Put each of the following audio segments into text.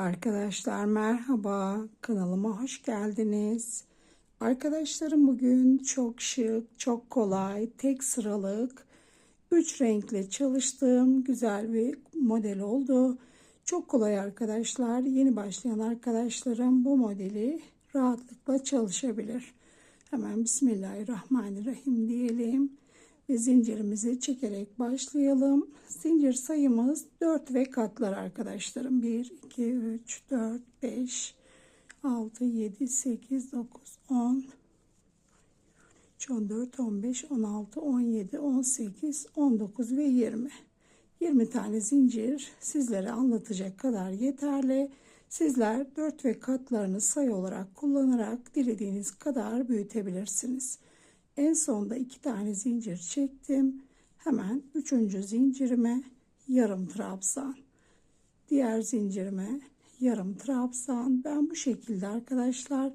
Arkadaşlar merhaba kanalıma hoş geldiniz. Arkadaşlarım bugün çok şık, çok kolay, tek sıralık, 3 renkle çalıştığım güzel bir model oldu. Çok kolay arkadaşlar. Yeni başlayan arkadaşlarım bu modeli rahatlıkla çalışabilir. Hemen Bismillahirrahmanirrahim diyelim ve zincirimizi çekerek başlayalım. Zincir sayımız 4 ve katlar arkadaşlarım. 1, 2, 3, 4, 5, 6, 7, 8, 9, 10, 14, 15, 16, 17, 18, 19 ve 20. 20 tane zincir sizlere anlatacak kadar yeterli. Sizler 4 ve katlarını sayı olarak kullanarak dilediğiniz kadar büyütebilirsiniz. En sonda iki tane zincir çektim. Hemen üçüncü zincirime yarım trabzan. Diğer zincirime yarım trabzan. Ben bu şekilde arkadaşlar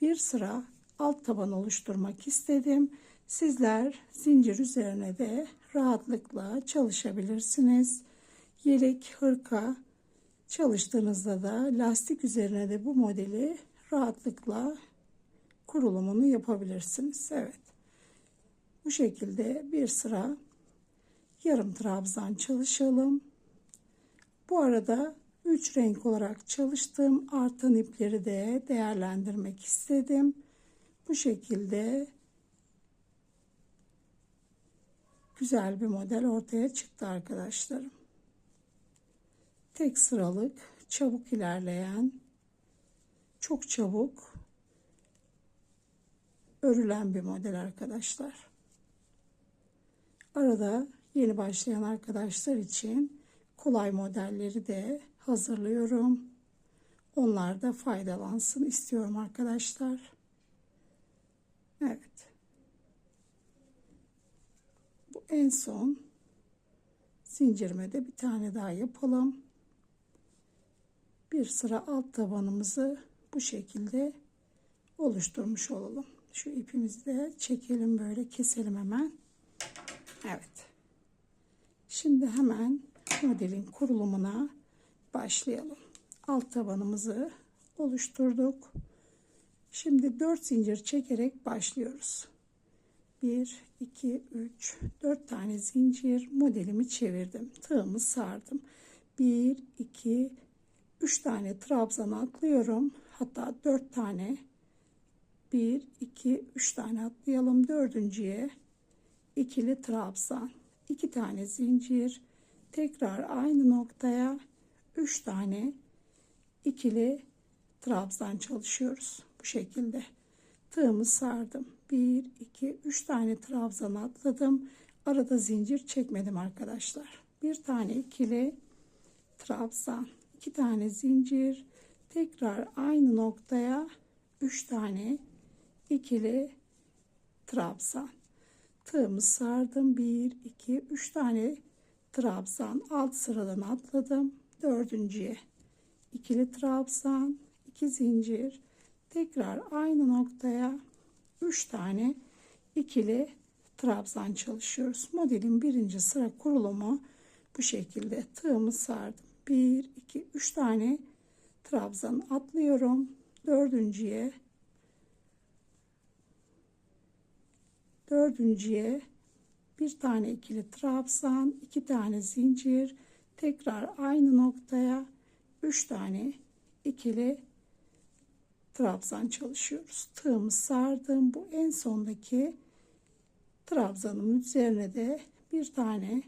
bir sıra alt taban oluşturmak istedim. Sizler zincir üzerine de rahatlıkla çalışabilirsiniz. Yelek, hırka çalıştığınızda da lastik üzerine de bu modeli rahatlıkla kurulumunu yapabilirsiniz. Evet. Bu şekilde bir sıra yarım trabzan çalışalım. Bu arada 3 renk olarak çalıştığım artan ipleri de değerlendirmek istedim. Bu şekilde güzel bir model ortaya çıktı arkadaşlarım. Tek sıralık, çabuk ilerleyen, çok çabuk örülen bir model arkadaşlar. Arada yeni başlayan arkadaşlar için kolay modelleri de hazırlıyorum. Onlar da faydalansın istiyorum arkadaşlar. Evet. Bu en son zincirime de bir tane daha yapalım. Bir sıra alt tabanımızı bu şekilde oluşturmuş olalım. Şu ipimizi de çekelim böyle keselim hemen. Evet. Şimdi hemen modelin kurulumuna başlayalım. Alt tabanımızı oluşturduk. Şimdi 4 zincir çekerek başlıyoruz. 1, 2, 3, 4 tane zincir modelimi çevirdim. Tığımı sardım. 1, 2, 3 tane trabzan atlıyorum. Hatta 4 tane 1, 2, 3 tane atlayalım. Dördüncüye ikili trabzan. 2 tane zincir. Tekrar aynı noktaya 3 tane ikili trabzan çalışıyoruz. Bu şekilde. Tığımı sardım. 1, 2, 3 tane trabzan atladım. Arada zincir çekmedim arkadaşlar. Bir tane ikili trabzan. 2 tane zincir. Tekrar aynı noktaya 3 tane ikili trabzan. Tığımı sardım. 1, 2, 3 tane trabzan. Alt sıradan atladım. Dördüncüye ikili trabzan, 2 zincir. Tekrar aynı noktaya 3 tane ikili trabzan çalışıyoruz. Modelin birinci sıra kurulumu bu şekilde. Tığımı sardım. 1, 2, 3 tane trabzan atlıyorum. Dördüncüye dördüncüye bir tane ikili trabzan iki tane zincir tekrar aynı noktaya üç tane ikili trabzan çalışıyoruz tığımı sardım bu en sondaki trabzanın üzerine de bir tane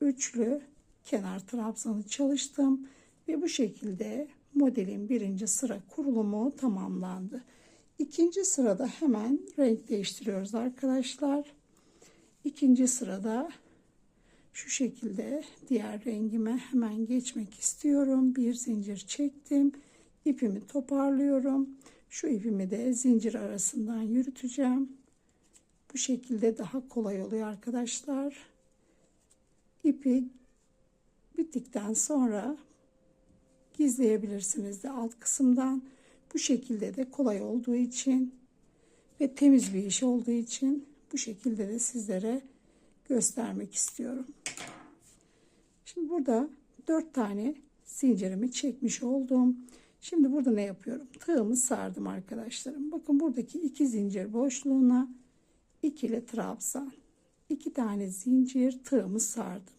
üçlü kenar trabzanı çalıştım ve bu şekilde modelin birinci sıra kurulumu tamamlandı. İkinci sırada hemen renk değiştiriyoruz arkadaşlar. İkinci sırada şu şekilde diğer rengime hemen geçmek istiyorum. Bir zincir çektim. İpimi toparlıyorum. Şu ipimi de zincir arasından yürüteceğim. Bu şekilde daha kolay oluyor arkadaşlar. İpi bittikten sonra gizleyebilirsiniz de alt kısımdan. Bu şekilde de kolay olduğu için ve temiz bir iş olduğu için bu şekilde de sizlere göstermek istiyorum. Şimdi burada 4 tane zincirimi çekmiş oldum. Şimdi burada ne yapıyorum? Tığımı sardım arkadaşlarım. Bakın buradaki iki zincir boşluğuna ikili trabzan. iki tane zincir tığımı sardım.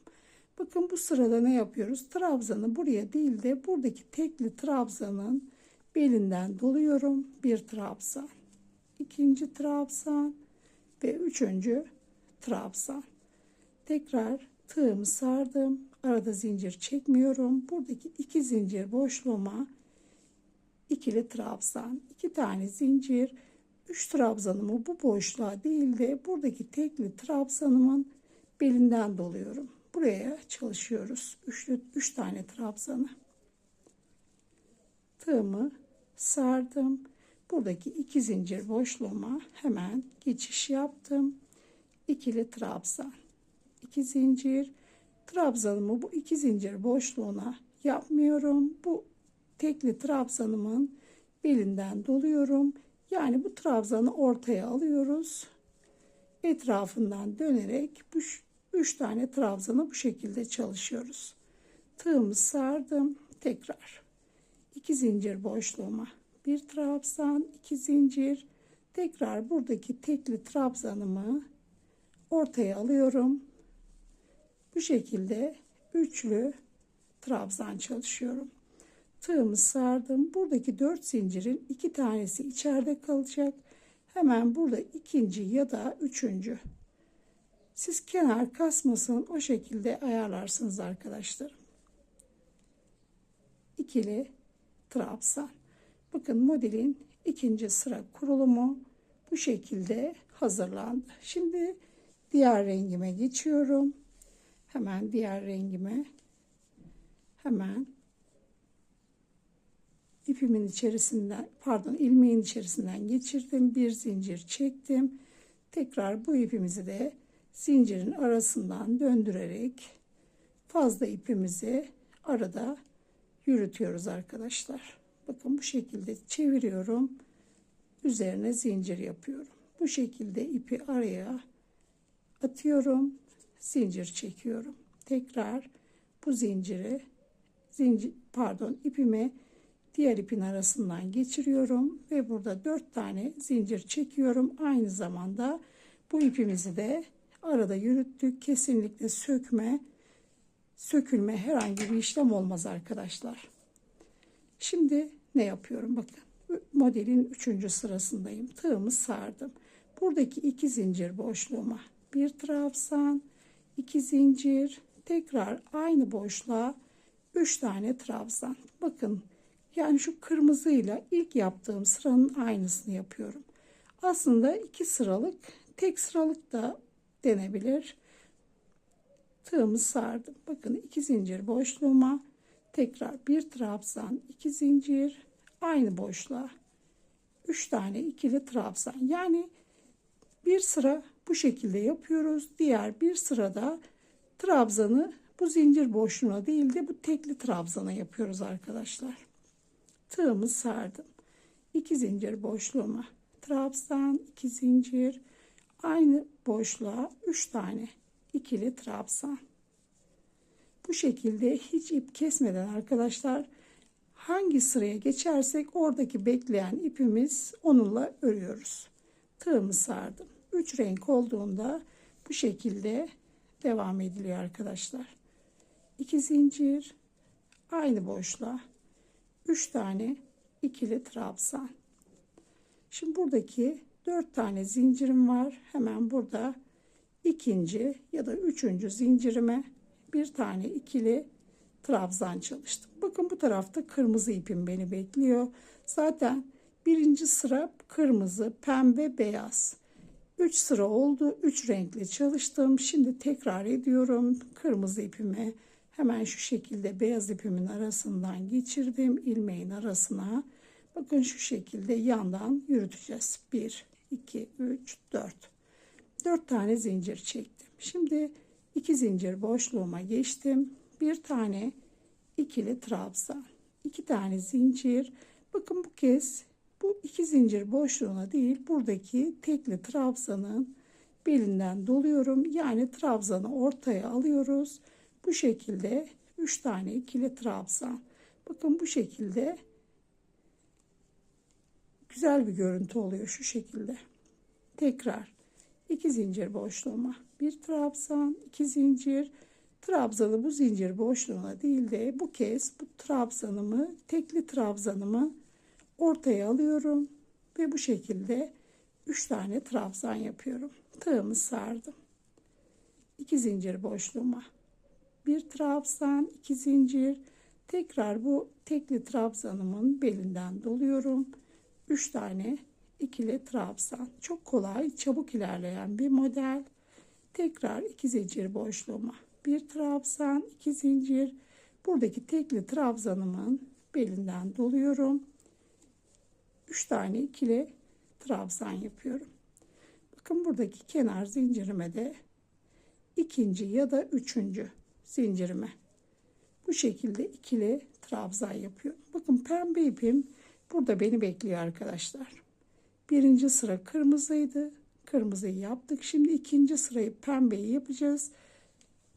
Bakın bu sırada ne yapıyoruz? Trabzanı buraya değil de buradaki tekli trabzanın belinden doluyorum. Bir trabzan, ikinci trabzan ve üçüncü trabzan. Tekrar tığımı sardım. Arada zincir çekmiyorum. Buradaki iki zincir boşluğuma ikili trabzan, iki tane zincir, üç trabzanımı bu boşluğa değil de buradaki tekli trabzanımın belinden doluyorum. Buraya çalışıyoruz. Üçlü, üç tane trabzanı. Tığımı sardım. Buradaki iki zincir boşluğuma hemen geçiş yaptım. İkili trabzan. iki zincir. Trabzanımı bu iki zincir boşluğuna yapmıyorum. Bu tekli trabzanımın belinden doluyorum. Yani bu trabzanı ortaya alıyoruz. Etrafından dönerek bu üç tane trabzanı bu şekilde çalışıyoruz. Tığımı sardım. Tekrar iki zincir boşluğuma bir trabzan, iki zincir. Tekrar buradaki tekli trabzanımı ortaya alıyorum. Bu şekilde üçlü trabzan çalışıyorum tığımı sardım. Buradaki dört zincirin iki tanesi içeride kalacak. Hemen burada ikinci ya da üçüncü. Siz kenar kasmasın o şekilde ayarlarsınız arkadaşlar. İkili trabzan. Bakın modelin ikinci sıra kurulumu bu şekilde hazırlandı. Şimdi diğer rengime geçiyorum. Hemen diğer rengime hemen ipimin içerisinden pardon ilmeğin içerisinden geçirdim bir zincir çektim tekrar bu ipimizi de zincirin arasından döndürerek fazla ipimizi arada yürütüyoruz arkadaşlar. Bakın bu şekilde çeviriyorum. Üzerine zincir yapıyorum. Bu şekilde ipi araya atıyorum. Zincir çekiyorum. Tekrar bu zinciri zincir pardon ipime diğer ipin arasından geçiriyorum ve burada dört tane zincir çekiyorum. Aynı zamanda bu ipimizi de arada yürüttük. Kesinlikle sökme, sökülme herhangi bir işlem olmaz arkadaşlar. Şimdi ne yapıyorum? Bakın modelin üçüncü sırasındayım. Tığımı sardım. Buradaki iki zincir boşluğuma bir trabzan, iki zincir, tekrar aynı boşluğa üç tane trabzan. Bakın yani şu kırmızıyla ilk yaptığım sıranın aynısını yapıyorum. Aslında iki sıralık, tek sıralık da denebilir. Tığımı sardım. Bakın iki zincir boşluğuma tekrar bir trabzan, iki zincir, aynı boşluğa üç tane ikili trabzan. Yani bir sıra bu şekilde yapıyoruz. Diğer bir sırada trabzanı bu zincir boşluğuna değil de bu tekli trabzana yapıyoruz arkadaşlar tığımı sardım. 2 zincir boşluğuma trabzan, 2 zincir, aynı boşluğa 3 tane ikili trabzan. Bu şekilde hiç ip kesmeden arkadaşlar hangi sıraya geçersek oradaki bekleyen ipimiz onunla örüyoruz. Tığımı sardım. 3 renk olduğunda bu şekilde devam ediliyor arkadaşlar. 2 zincir aynı boşluğa 3 tane ikili trabzan. Şimdi buradaki 4 tane zincirim var. Hemen burada ikinci ya da üçüncü zincirime bir tane ikili trabzan çalıştım. Bakın bu tarafta kırmızı ipim beni bekliyor. Zaten birinci sıra kırmızı, pembe, beyaz. 3 sıra oldu. 3 renkli çalıştım. Şimdi tekrar ediyorum. Kırmızı ipimi Hemen şu şekilde beyaz ipimin arasından geçirdim ilmeğin arasına. Bakın şu şekilde yandan yürüteceğiz. 1, 2, 3, 4. 4 tane zincir çektim. Şimdi 2 zincir boşluğuma geçtim. Bir tane ikili trabzan. 2 tane zincir. Bakın bu kez bu iki zincir boşluğuna değil buradaki tekli trabzanın belinden doluyorum. Yani trabzanı ortaya alıyoruz. Bu şekilde 3 tane ikili trabzan. Bakın bu şekilde güzel bir görüntü oluyor şu şekilde. Tekrar 2 zincir boşluğuma bir trabzan, 2 zincir. Trabzanı bu zincir boşluğuna değil de bu kez bu trabzanımı, tekli trabzanımı ortaya alıyorum ve bu şekilde 3 tane trabzan yapıyorum. Tığımı sardım. 2 zincir boşluğuma bir trabzan, 2 zincir. Tekrar bu tekli trabzanımın belinden doluyorum. 3 tane ikili trabzan. Çok kolay, çabuk ilerleyen bir model. Tekrar 2 zincir boşluğuma bir trabzan, 2 zincir. Buradaki tekli trabzanımın belinden doluyorum. 3 tane ikili trabzan yapıyorum. Bakın buradaki kenar zincirime de ikinci ya da üçüncü zincirime bu şekilde ikili trabzan yapıyorum. Bakın pembe ipim burada beni bekliyor arkadaşlar. Birinci sıra kırmızıydı. Kırmızıyı yaptık. Şimdi ikinci sırayı pembeyi yapacağız.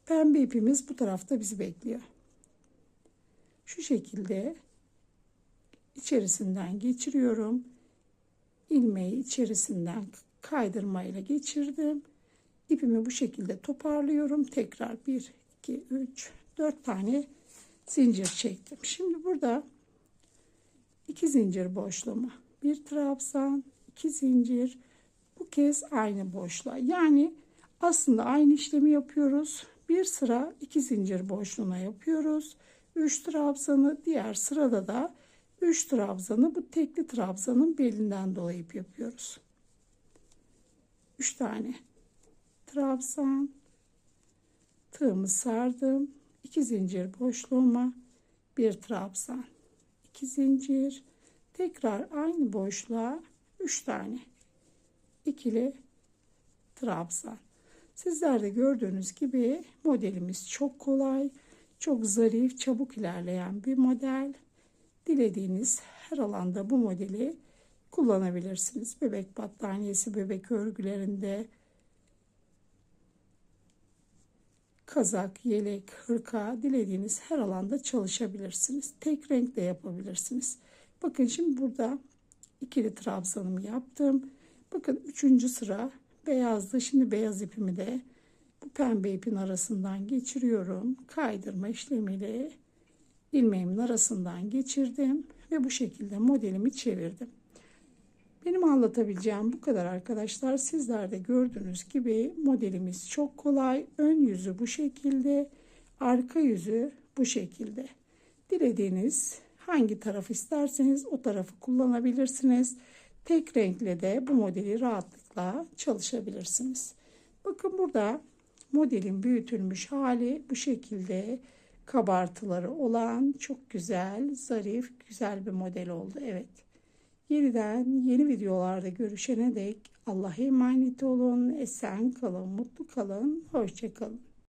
Pembe ipimiz bu tarafta bizi bekliyor. Şu şekilde içerisinden geçiriyorum. ilmeği içerisinden kaydırmayla geçirdim. İpimi bu şekilde toparlıyorum. Tekrar 1, 2, 3, 4 tane zincir çektim. Şimdi burada 2 zincir boşluğuma bir trabzan, 2 zincir. Bu kez aynı boşluğa. Yani aslında aynı işlemi yapıyoruz. Bir sıra 2 zincir boşluğuna yapıyoruz. 3 trabzanı diğer sırada da 3 trabzanı bu tekli trabzanın belinden dolayıp yapıyoruz. 3 tane trabzan tığımı sardım 2 zincir boşluğuma bir trabzan 2 zincir tekrar aynı boşluğa 3 tane ikili trabzan sizler de gördüğünüz gibi modelimiz çok kolay çok zarif çabuk ilerleyen bir model dilediğiniz her alanda bu modeli kullanabilirsiniz bebek battaniyesi bebek örgülerinde kazak, yelek, hırka dilediğiniz her alanda çalışabilirsiniz. Tek renk de yapabilirsiniz. Bakın şimdi burada ikili trabzanımı yaptım. Bakın üçüncü sıra beyazdı. Şimdi beyaz ipimi de bu pembe ipin arasından geçiriyorum. Kaydırma işlemiyle ilmeğimin arasından geçirdim ve bu şekilde modelimi çevirdim. Benim anlatabileceğim bu kadar arkadaşlar. Sizler de gördüğünüz gibi modelimiz çok kolay. Ön yüzü bu şekilde, arka yüzü bu şekilde. Dilediğiniz hangi taraf isterseniz o tarafı kullanabilirsiniz. Tek renkle de bu modeli rahatlıkla çalışabilirsiniz. Bakın burada modelin büyütülmüş hali bu şekilde kabartıları olan çok güzel, zarif, güzel bir model oldu. Evet. Yeniden yeni videolarda görüşene dek Allah'a emanet olun. Esen kalın, mutlu kalın. Hoşçakalın.